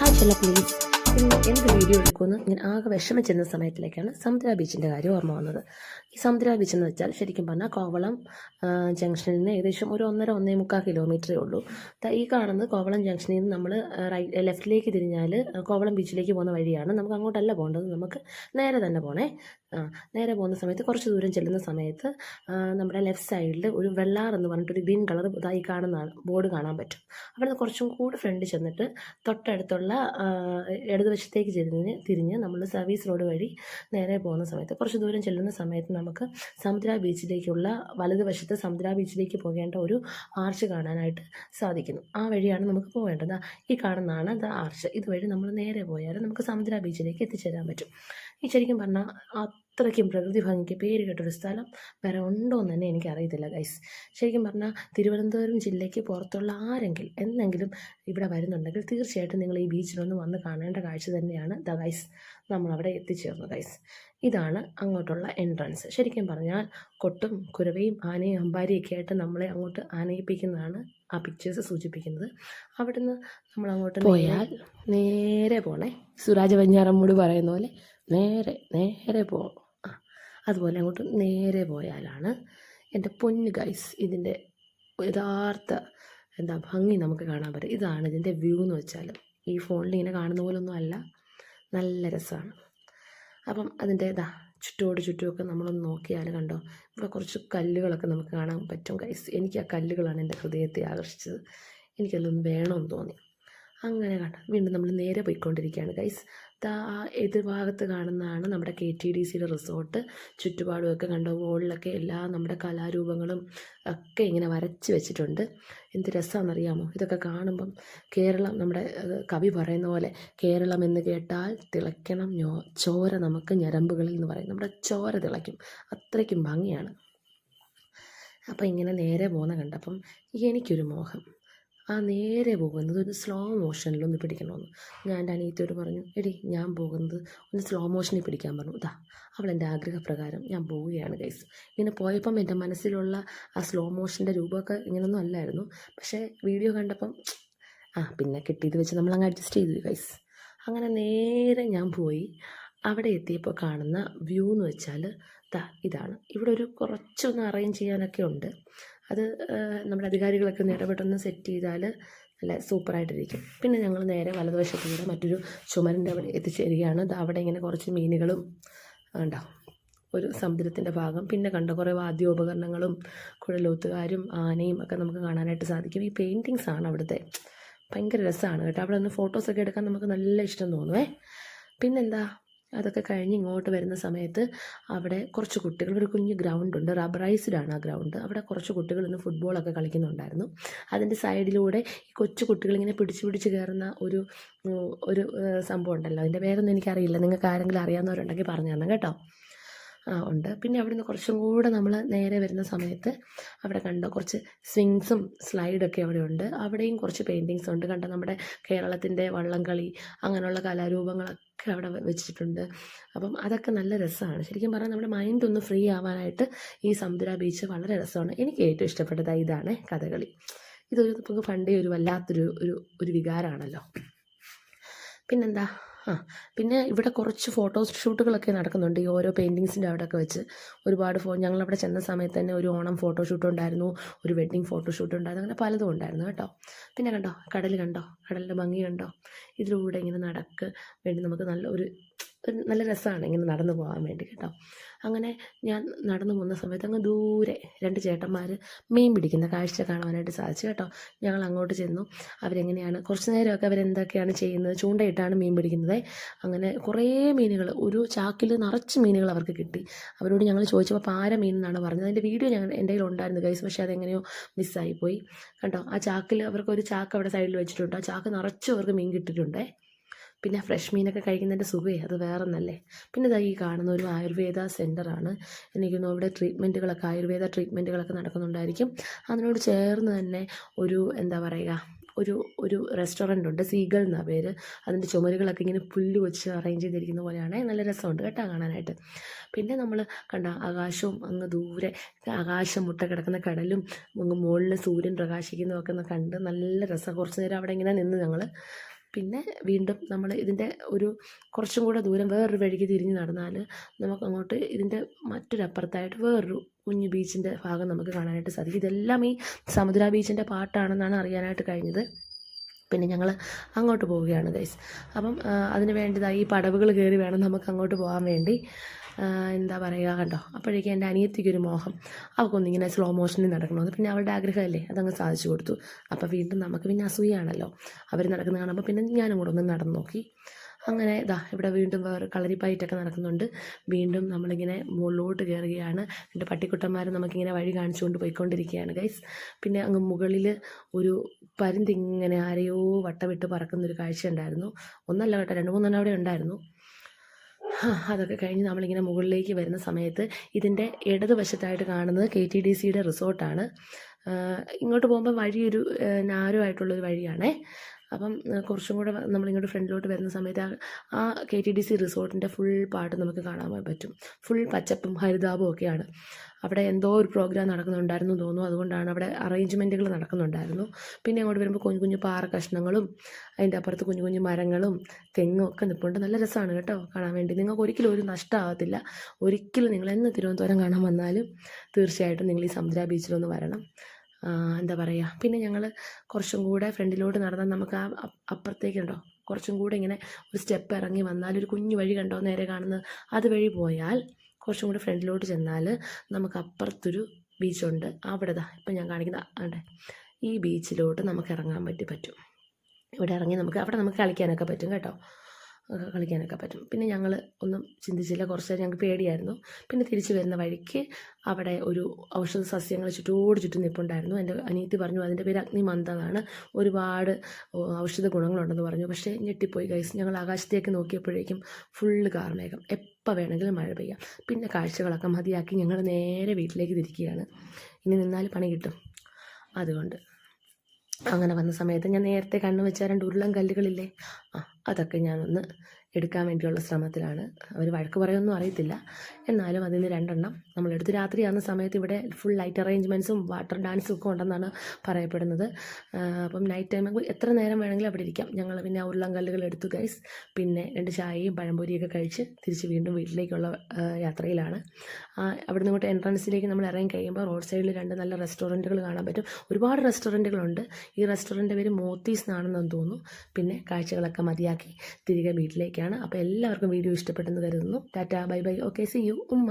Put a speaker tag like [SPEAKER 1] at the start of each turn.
[SPEAKER 1] Hacela, please. Please ഇന്ന് എന്ത് video എടുക്കുമെന്ന് ഞാൻ ആകെ വിഷമിച്ചിരുന്ന സമയത്തിലേക്കാണ് സമുദ്ര ബീച്ചിന്റെ കാര്യം ഓർമ്മ വന്നത്. ഈ സമുദ്ര ബീച്ച് എന്ന് വെച്ചാൽ ശരിക്കും പറഞ്ഞാൽ കോവളം ജംഗ്ഷനിൽ നിന്ന് ഏകദേശം ഒരു ഒന്നര ഒന്നേ മുക്കാൽ കിലോമീറ്ററേ ഉള്ളൂ. ഈ കാണുന്നത് കോവളം ജംഗ്ഷനിൽ നിന്ന് നമ്മൾ റൈറ്റ് ലെഫ്റ്റിലേക്ക് തിരിഞ്ഞാൽ കോവളം ബീച്ചിലേക്ക് പോകുന്ന വഴിയാണ് നമുക്ക് അങ്ങോട്ടല്ല പോകേണ്ടത്. നമുക്ക് നേരെ തന്നെ പോണേ. നേരെ പോകുന്ന സമയത്ത് കുറച്ച് ദൂരം ചെല്ലുന്ന സമയത്ത് നമ്മുടെ ലെഫ്റ്റ് സൈഡിൽ ഒരു വെള്ളാർ എന്ന് പറഞ്ഞിട്ടൊരു ഗ്രീൻ കളർ ഇതായി കാണുന്ന ബോർഡ് കാണാൻ പറ്റും. അവിടെ നിന്ന് കുറച്ചും കൂടി ഫ്രണ്ട് ചെന്നിട്ട് തൊട്ടടുത്തുള്ള ആ, ഇടതുവശത്തേക്ക് ചെല്ലുന്നതിന് തിരിഞ്ഞ് നമ്മൾ സർവീസ് റോഡ് വഴി നേരെ പോകുന്ന സമയത്ത് കുറച്ച് ദൂരം ചെല്ലുന്ന സമയത്ത് നമുക്ക് സമുദ്ര ബീച്ചിലേക്കുള്ള വലതുവശത്ത് സമുദ്ര ബീച്ചിലേക്ക് പോകേണ്ട ഒരു ആർച്ച് കാണാനായിട്ട് സാധിക്കുന്നു. ആ വഴിയാണ് നമുക്ക് പോകേണ്ടത് ഈ കാണുന്നതാണ് ദ ആർച്ച് ഇതുവഴി നമ്മൾ നേരെ പോയാൽ നമുക്ക് സമുദ്ര ബീച്ചിലേക്ക് എത്തിച്ചേരാൻ പറ്റും. ഈ ശരിക്കും പറഞ്ഞാൽ അത്രയ്ക്കും പ്രകൃതി ഭംഗിക്ക് പേര് കേട്ടൊരു സ്ഥലം വേറെ ഉണ്ടോ എന്ന് തന്നെ എനിക്കറിയത്തില്ല ഗൈസ് ശരിക്കും പറഞ്ഞാൽ തിരുവനന്തപുരം ജില്ലയ്ക്ക് പുറത്തുള്ള ആരെങ്കിലും എന്തെങ്കിലും ഇവിടെ വരുന്നുണ്ടെങ്കിൽ തീർച്ചയായിട്ടും നിങ്ങൾ ഈ ബീച്ചിലൊന്ന് വന്ന് കാണേണ്ട കാഴ്ച തന്നെയാണ്. ദ ഗൈസ് നമ്മളവിടെ എത്തിച്ചേർന്നു ഗൈസ് ഇതാണ് അങ്ങോട്ടുള്ള എൻട്രൻസ് ശരിക്കും പറഞ്ഞാൽ കൊട്ടും കുരവയും ആനയും അമ്പാരിയൊക്കെ ആയിട്ട് നമ്മളെ അങ്ങോട്ട് ആനയിപ്പിക്കുന്നതാണ് ആ പിക്ചേഴ്സ് സൂചിപ്പിക്കുന്നത്. അവിടുന്ന് നമ്മൾ അങ്ങോട്ട് പോയാൽ നേരെ പോണേ. സുരാജ് വഞ്ഞാറമ്മൂട് പറയുന്ന പോലെ നേരെ നേരെ പോ. അതുപോലെ അങ്ങോട്ട് നേരെ പോയാലാണ് എന്റെ പൊന്ന് ഗൈസ് ഇതിന്റെ യഥാർത്ഥ എന്താ ഭംഗി നമുക്ക് കാണാൻ പറ്റും. ഇതാണ് ഇതിന്റെ വ്യൂ എന്ന് വെച്ചാൽ ഈ ഫോണിൽ ഇങ്ങനെ കാണുന്ന പോലൊന്നും അല്ല. നല്ല രസമാണ്. അപ്പം അതിന്റെ ഇതാ ചുറ്റോട് ചുറ്റുമൊക്കെ നമ്മളൊന്ന് നോക്കിയാൽ കണ്ടോ ഇവിടെ കുറച്ച് കല്ലുകളൊക്കെ നമുക്ക് കാണാൻ പറ്റും. എനിക്ക് ആ കല്ലുകളാണ് എന്റെ ഹൃദയത്തെ ആകർഷിച്ചത്. എനിക്കതൊന്ന് വേണമെന്ന് തോന്നി. അങ്ങനെ കണ്ട വീണ്ടും നമ്മൾ നേരെ പോയിക്കൊണ്ടിരിക്കുകയാണ് ഗൈസ് ദാ ആ എതിർഭാഗത്ത് കാണുന്നതാണ് നമ്മുടെ കെ ടി ഡി സിയുടെ റിസോർട്ട് ചുറ്റുപാടുമൊക്കെ കണ്ടോ വോളിലൊക്കെ എല്ലാ നമ്മുടെ കലാരൂപങ്ങളും ഒക്കെ ഇങ്ങനെ വരച്ച് വെച്ചിട്ടുണ്ട്. എന്ത് രസമാണെന്നറിയാമോ ഇതൊക്കെ കാണുമ്പം കേരളം നമ്മുടെ കവി പറയുന്ന പോലെ കേരളം എന്ന് കേട്ടാൽ തിളയ്ക്കണം ഞോ ചോര നമുക്ക് ഞരമ്പുകളിൽ എന്ന് പറയും. നമ്മുടെ ചോര തിളയ്ക്കും അത്രയ്ക്കും ഭംഗിയാണ്. അപ്പം ഇങ്ങനെ നേരെ പോകുന്ന കണ്ടപ്പം എനിക്കൊരു മോഹം. ആ നേരെ പോകുന്നത് ഒരു സ്ലോ മോഷനിലൊന്ന് പിടിക്കണമെന്ന്. ഞാൻ എന്റെ അനിയത്തിയോട് പറഞ്ഞു എടി ഞാൻ പോകുന്നത് ഒന്ന് സ്ലോ മോഷനിൽ പിടിക്കാൻ പറഞ്ഞു. ഇതാ അവൾ എന്റെ ആഗ്രഹപ്രകാരം ഞാൻ പോവുകയാണ് ഗൈസ് ഇങ്ങനെ പോയപ്പം എന്റെ മനസ്സിലുള്ള ആ സ്ലോ മോഷന്റെ രൂപമൊക്കെ ഇങ്ങനൊന്നും അല്ലായിരുന്നു. പക്ഷേ വീഡിയോ കണ്ടപ്പം ആ പിന്നെ കിട്ടിയത് വെച്ച് നമ്മൾ അങ്ങ് അഡ്ജസ്റ്റ് ചെയ്തു ഗൈസ് അങ്ങനെ നേരെ ഞാൻ പോയി. അവിടെ എത്തിയപ്പോൾ കാണുന്ന വ്യൂ എന്ന് വെച്ചാൽ ദാ ഇതാണ്. ഇവിടെ ഒരു കുറച്ചൊന്ന് അറേഞ്ച് ചെയ്യാനൊക്കെ ഉണ്ട്. അത് നമ്മുടെ അധികാരികളൊക്കെ ഇടപെട്ടൊന്ന് സെറ്റ് ചെയ്താൽ നല്ല സൂപ്പറായിട്ടിരിക്കും. പിന്നെ ഞങ്ങൾ നേരെ വലതുവശത്തൂടെ മറ്റൊരു ചുമരിന്റെ അവിടെ എത്തിച്ചേരുകയാണ്. അവിടെ ഇങ്ങനെ കുറച്ച് മീനുകളും ഉണ്ടാവും ഒരു സമുദ്രത്തിന്റെ ഭാഗം. പിന്നെ കണ്ട കുറേ വാദ്യോപകരണങ്ങളും കുഴലൂത്തുകാരും ആനയും ഒക്കെ നമുക്ക് കാണാനായിട്ട് സാധിക്കും. ഈ പെയിന്റിങ്സ് ആണ് അവിടുത്തെ. ഭയങ്കര രസമാണ് കേട്ടോ. അവിടെ നിന്ന് ഫോട്ടോസൊക്കെ എടുക്കാൻ നമുക്ക് നല്ല ഇഷ്ടം തോന്നുവേ പിന്നെന്താ? അതൊക്കെ കഴിഞ്ഞ് ഇങ്ങോട്ട് വരുന്ന സമയത്ത് അവിടെ കുറച്ച് കുട്ടികൾ ഒരു കുഞ്ഞ് ഗ്രൗണ്ട് ഉണ്ട് റബ്ബറൈസ്ഡ് ആണ് ആ ഗ്രൗണ്ട് അവിടെ കുറച്ച് കുട്ടികൾ ഇന്ന് ഫുട്ബോളൊക്കെ കളിക്കുന്നുണ്ടായിരുന്നു. അതിന്റെ സൈഡിലൂടെ ഈ കൊച്ചു കുട്ടികൾ ഇങ്ങനെ പിടിച്ച് പിടിച്ച് കയറുന്ന ഒരു ഒരു സംഭവം ഉണ്ടല്ലോ. അതിന്റെ പേരൊന്നും എനിക്കറിയില്ല. നിങ്ങൾക്ക് ആരെങ്കിലും അറിയാവുന്നവരുണ്ടെങ്കിൽ പറഞ്ഞു തരണം കേട്ടോ. ഉണ്ട്. പിന്നെ അവിടെ നിന്ന് കുറച്ചും കൂടെ നമ്മൾ നേരെ വരുന്ന സമയത്ത് അവിടെ കണ്ടോ കുറച്ച് സ്വിങ്സും സ്ലൈഡൊക്കെ അവിടെ ഉണ്ട്. അവിടെയും കുറച്ച് പെയിന്റിങ്സ് ഉണ്ട്. കണ്ടോ നമ്മുടെ കേരളത്തിന്റെ വള്ളംകളി അങ്ങനെയുള്ള കലാരൂപങ്ങളൊക്കെ അവിടെ വെച്ചിട്ടുണ്ട്. അപ്പം അതൊക്കെ നല്ല രസമാണ്. ശരിക്കും പറഞ്ഞാൽ നമ്മുടെ മൈൻഡ് ഒന്ന് ഫ്രീ ആവാനായിട്ട് ഈ സമുദ്ര ബീച്ച് വളരെ രസമാണ്. എനിക്ക് ഏറ്റവും ഇഷ്ടപ്പെട്ടത് ഇതാണ് കഥകളി. ഇതൊരു നമുക്ക് പണ്ടേ ഒരു വല്ലാത്തൊരു ഒരു ഒരു വികാരമാണല്ലോ. പിന്നെന്താ? ആ പിന്നെ ഇവിടെ കുറച്ച് ഫോട്ടോ ഷൂട്ടുകളൊക്കെ നടക്കുന്നുണ്ട്. ഈ ഓരോ പെയിന്റിങ്സിന്റെ അവിടെയൊക്കെ വെച്ച് ഒരുപാട് ഫോ ഞങ്ങളവിടെ ചെന്ന സമയത്ത് തന്നെ ഒരു ഓണം ഫോട്ടോ ഷൂട്ട് ഉണ്ടായിരുന്നു. ഒരു വെഡ്ഡിങ് ഫോട്ടോഷൂട്ട് ഉണ്ടായിരുന്നു. അങ്ങനെ പലതും ഉണ്ടായിരുന്നു കേട്ടോ. പിന്നെ കണ്ടോ? കടൽ കണ്ടോ? കടലിന്റെ ഭംഗി കണ്ടോ? ഇതിലൂടെ ഇങ്ങനെ നടക്ക് വേണ്ടി നമുക്ക് നല്ല ഒരു ഒരു നല്ല രസമാണ് ഇങ്ങനെ നടന്നു പോകാൻ വേണ്ടി കേട്ടോ. അങ്ങനെ ഞാൻ നടന്നു പോകുന്ന സമയത്ത് അങ്ങ് ദൂരെ രണ്ട് ചേട്ടന്മാർ മീൻ പിടിക്കുന്ന കാഴ്ച കാണാനായിട്ട് സാധിച്ചു കേട്ടോ. ഞങ്ങൾ അങ്ങോട്ട് ചെന്നു. അവരെങ്ങനെയാണ് കുറച്ച് നേരമൊക്കെ അവരെന്തൊക്കെയാണ് ചെയ്യുന്നത്? ചൂണ്ടയിട്ടാണ് മീൻ പിടിക്കുന്നത്. അങ്ങനെ കുറേ മീനുകൾ ഒരു ചാക്കിൽ നിറച്ച് മീനുകൾ അവർക്ക് കിട്ടി. അവരോട് ഞങ്ങൾ ചോദിച്ചപ്പോൾ പാര മീൻ എന്നാണ് പറഞ്ഞത്? അതിന്റെ വീഡിയോ ഞങ്ങൾ എന്റെ കയ്യിൽ ഉണ്ടായിരുന്നു ഗൈസ് പക്ഷേ അതെങ്ങനെയോ മിസ്സായിപ്പോയി കണ്ടോ ആ ചാക്കിൽ അവർക്ക് ഒരു ചാക്ക് അവിടെ സൈഡിൽ വെച്ചിട്ടുണ്ട്. ആ ചാക്ക് നിറച്ച് അവർക്ക് മീൻ കിട്ടിയിട്ടുണ്ടേ. പിന്നെ ഫ്രഷ് മീനൊക്കെ കഴിക്കുന്നതിന്റെ സുഖമേ അത് വേറെ നല്ലേ പിന്നെ ഇതാ ഈ കാണുന്ന ഒരു ആയുർവേദ സെന്ററാണ്. എനിക്ക് അവിടെ ട്രീറ്റ്മെന്റുകളൊക്കെ ആയുർവേദ ട്രീറ്റ്മെന്റുകളൊക്കെ നടക്കുന്നുണ്ടായിരിക്കും. അതിനോട് ചേർന്ന് തന്നെ ഒരു എന്താ പറയുക ഒരു ഒരു റെസ്റ്റോറന്റ് ഉണ്ട് സീഗൾ എന്നാണ് പേര്. അതിന്റെ ചുമരുകളൊക്കെ ഇങ്ങനെ പുല്ല് വെച്ച് അറേഞ്ച് ചെയ്തിരിക്കുന്ന പോലെയാണ്. നല്ല രസമുണ്ട് കേട്ടോ കാണാനായിട്ട്. പിന്നെ നമ്മൾ കണ്ട ആകാശവും അങ്ങ് ദൂരെ ആകാശം മുട്ട കിടക്കുന്ന കടലും അങ്ങ് മുകളിൽ സൂര്യൻ പ്രകാശിക്കുന്നതൊക്കെ കണ്ട് നല്ല രസം. കുറച്ച് നേരം അവിടെ ഇങ്ങനെ നിന്ന് ഞങ്ങൾ പിന്നെ വീണ്ടും നമ്മൾ ഇതിന്റെ ഒരു കുറച്ചും കൂടെ ദൂരം വേറൊരു വഴിക്ക് തിരിഞ്ഞ് നടന്നാൽ നമുക്ക് അങ്ങോട്ട് ഇതിന്റെ മറ്റൊരപ്പുറത്തായിട്ട് വേറൊരു കുഞ്ഞു ബീച്ചിന്റെ ഭാഗം നമുക്ക് കാണാനായിട്ട് സാധിക്കും. ഇതെല്ലാം ഈ സമുദ്ര ബീച്ചിന്റെ പാട്ടാണെന്നാണ് അറിയാനായിട്ട് കഴിഞ്ഞത്. പിന്നെ ഞങ്ങൾ അങ്ങോട്ട് പോവുകയാണ് ഗൈസ് അപ്പം അതിന് വേണ്ടതായി ഈ പടവുകൾ കയറി വേണം നമുക്ക് അങ്ങോട്ട് പോകാൻ വേണ്ടി. എന്താ പറയുക കണ്ടോ? അപ്പോഴേക്കും എന്റെ അനിയത്തിക്കൊരു മോഹം. അവൾക്കൊന്നിങ്ങനെ സ്ലോ മോഷനിൽ നടക്കണമെന്ന് പിന്നെ അവളുടെ ആഗ്രഹമല്ലേ? അതങ്ങ് സാധിച്ചു കൊടുത്തു. അപ്പോൾ വീണ്ടും നമുക്ക് പിന്നെ അസൂയാണല്ലോ. അവർ നടക്കുന്ന കാണുമ്പോൾ പിന്നെ ഞാനും കൂടെ ഒന്ന് നടന്നു നോക്കി. അങ്ങനെ ഇതാ ഇവിടെ വീണ്ടും വേറെ കളരിപ്പായിട്ടൊക്കെ നടക്കുന്നുണ്ട്. വീണ്ടും നമ്മളിങ്ങനെ മുകളിലോട്ട് കയറുകയാണ്. എന്റെ പട്ടിക്കുട്ടന്മാർ നമുക്കിങ്ങനെ വഴി കാണിച്ചുകൊണ്ട് പോയിക്കൊണ്ടിരിക്കുകയാണ് ഗൈസ് പിന്നെ അങ്ങ് മുകളിൽ ഒരു പരുന്തിങ്ങനെ ആരെയോ വട്ടമിട്ട് പറക്കുന്നൊരു കാഴ്ച ഉണ്ടായിരുന്നു. ഒന്നല്ല കേട്ടോ രണ്ട് മൂന്നെണ്ണം അവിടെ ഉണ്ടായിരുന്നു. അതൊക്കെ കഴിഞ്ഞ് നമ്മളിങ്ങനെ മുകളിലേക്ക് വരുന്ന സമയത്ത് ഇതിന്റെ ഇടതുവശത്തായിട്ട് കാണുന്നത് കെ ടി ഡി സിയുടെ റിസോർട്ടാണ്. ഇങ്ങോട്ട് പോകുമ്പോൾ വഴിയൊരു നാരോ ആയിട്ടുള്ളൊരു വഴിയാണേ. അപ്പം കുറച്ചും കൂടെ നമ്മളിങ്ങോട്ട് ഫ്രണ്ടിലോട്ട് വരുന്ന സമയത്ത് ആ- കെ ടി ഡി സി റിസോർട്ടിന്റെ ഫുൾ പാട്ട് നമുക്ക് കാണാൻ പറ്റും. ഫുൾ പച്ചപ്പും ഹരിതാപവും ഒക്കെയാണ്. അവിടെ എന്തോ ഒരു പ്രോഗ്രാം നടക്കുന്നുണ്ടായിരുന്നു തോന്നുന്നു. അതുകൊണ്ടാണ് അവിടെ അറേഞ്ച്മെന്റുകൾ നടക്കുന്നുണ്ടായിരുന്നു. പിന്നെ അങ്ങോട്ട് വരുമ്പോൾ കുഞ്ഞു കുഞ്ഞു പാറ കഷ്ണങ്ങളും അതിന്റെ അപ്പുറത്ത് കുഞ്ഞു കുഞ്ഞു മരങ്ങളും തെങ്ങും ഒക്കെ നിൽപ്പുണ്ട് നല്ല രസമാണ് കേട്ടോ കാണാൻ വേണ്ടി. നിങ്ങൾക്ക് ഒരിക്കലും ഒരു നഷ്ടമാകത്തില്ല. ഒരിക്കലും നിങ്ങൾ എന്ന് തിരുവനന്തപുരം കാണാൻ വന്നാലും തീർച്ചയായിട്ടും നിങ്ങൾ ഈ സമുദ്ര ബീച്ചിലൊന്ന് വരണം. എന്താ പറയുക പിന്നെ ഞങ്ങൾ കുറച്ചും കൂടെ ഫ്രണ്ടിലോട്ട് നടന്നാൽ നമുക്ക് ആ അപ്പുറത്തേക്കുണ്ടോ കുറച്ചും കൂടെ ഇങ്ങനെ ഒരു സ്റ്റെപ്പ് ഇറങ്ങി വന്നാൽ ഒരു കുഞ്ഞു വഴി കണ്ടോ നേരെ കാണുന്നത് അതുവഴി പോയാൽ കുറച്ചും കൂടെ ഫ്രണ്ടിലോട്ട് ചെന്നാൽ നമുക്ക് അപ്പുറത്തൊരു ബീച്ചുണ്ട് അവിടെ ദാ ഇപ്പം ഞാൻ കാണിക്കുന്ന അവിടെ ഈ ബീച്ചിലോട്ട് നമുക്ക് ഇറങ്ങാൻ പറ്റി പറ്റും. ഇവിടെ ഇറങ്ങി നമുക്ക് അവിടെ നമുക്ക് കളിക്കാനൊക്കെ പറ്റും കേട്ടോ. കളിക്കാനൊക്കെ പറ്റും. പിന്നെ ഞങ്ങൾ ഒന്നും ചിന്തിച്ചില്ല. കുറച്ച് ഞങ്ങൾക്ക് പേടിയായിരുന്നു. പിന്നെ തിരിച്ചു വരുന്ന വഴിക്ക് അവിടെ ഒരു ഔഷധ സസ്യങ്ങൾ ചുറ്റോട് ചുറ്റും നിൽപ്പുണ്ടായിരുന്നു എന്റെ അനിയത്തി പറഞ്ഞു അതിന്റെ പേര് അഗ്നിമന്ത എന്നാണ്. ഒരുപാട് ഔഷധ ഗുണങ്ങളുണ്ടെന്ന് പറഞ്ഞു. പക്ഷേ ഞെട്ടിപ്പോയി ഗൈസ് ഞങ്ങൾ ആകാശത്തേക്ക് നോക്കിയപ്പോഴേക്കും ഫുള്ള് കാർമേഘം. എപ്പോൾ വേണമെങ്കിലും മഴ പെയ്യാം. പിന്നെ കാഴ്ചകളൊക്കെ മതിയാക്കി ഞങ്ങൾ നേരെ വീട്ടിലേക്ക് തിരിക്കുകയാണ്. ഇനി നിന്നാൽ പണി കിട്ടും. അതുകൊണ്ട് അങ്ങനെ വന്ന സമയത്ത് ഞാൻ നേരത്തെ കണ്ണു വെച്ച രണ്ട് ഉരുളം കല്ലുകളില്ലേ? ആ അതൊക്കെ ഞാനൊന്ന് എടുക്കാൻ വേണ്ടിയുള്ള ശ്രമത്തിലാണ്. അവർ വഴക്ക് പറയൊന്നും അറിയത്തില്ല. എന്നാലും അതിന് രണ്ടെണ്ണം. നമ്മളെടുത്ത് രാത്രിയാകുന്ന സമയത്ത് ഇവിടെ ഫുൾ ലൈറ്റ് അറേഞ്ച്മെന്റ്സും വാട്ടർ ഡാൻസും ഒക്കെ ഉണ്ടെന്നാണ് പറയപ്പെടുന്നത്. അപ്പം നൈറ്റ് ടൈം എത്ര നേരം വേണമെങ്കിലും അവിടെ ഇരിക്കാം. ഞങ്ങൾ പിന്നെ ആ ഉരുളൻ കല്ലുകൾ എടുത്തു ഗൈസ് പിന്നെ രണ്ട് ചായയും പഴംപൊരിയൊക്കെ കഴിച്ച് തിരിച്ച് വീണ്ടും വീട്ടിലേക്കുള്ള യാത്രയിലാണ്. ആ, നിന്ന് എൻട്രൻസിലേക്ക് നമ്മൾ ഇറങ്ങി കഴിയുമ്പോൾ റോഡ് സൈഡിൽ രണ്ട് നല്ല റെസ്റ്റോറന്റുകൾ കാണാൻ പറ്റും. ഒരുപാട് റെസ്റ്റോറന്റുകളുണ്ട് ഈ റെസ്റ്റോറന്റ് പേര് മോത്തീസ് എന്നാണെന്ന് തോന്നുന്നു. പിന്നെ കാഴ്ചകളൊക്കെ മതിയാക്കി തിരികെ വീട്ടിലേക്കാണ് അപ്പോൾ എല്ലാവർക്കും വീഡിയോ ഇഷ്ടപ്പെട്ടെന്ന് കരുതുന്നു. Tata bye bye. Okay see you ഉമ്മ.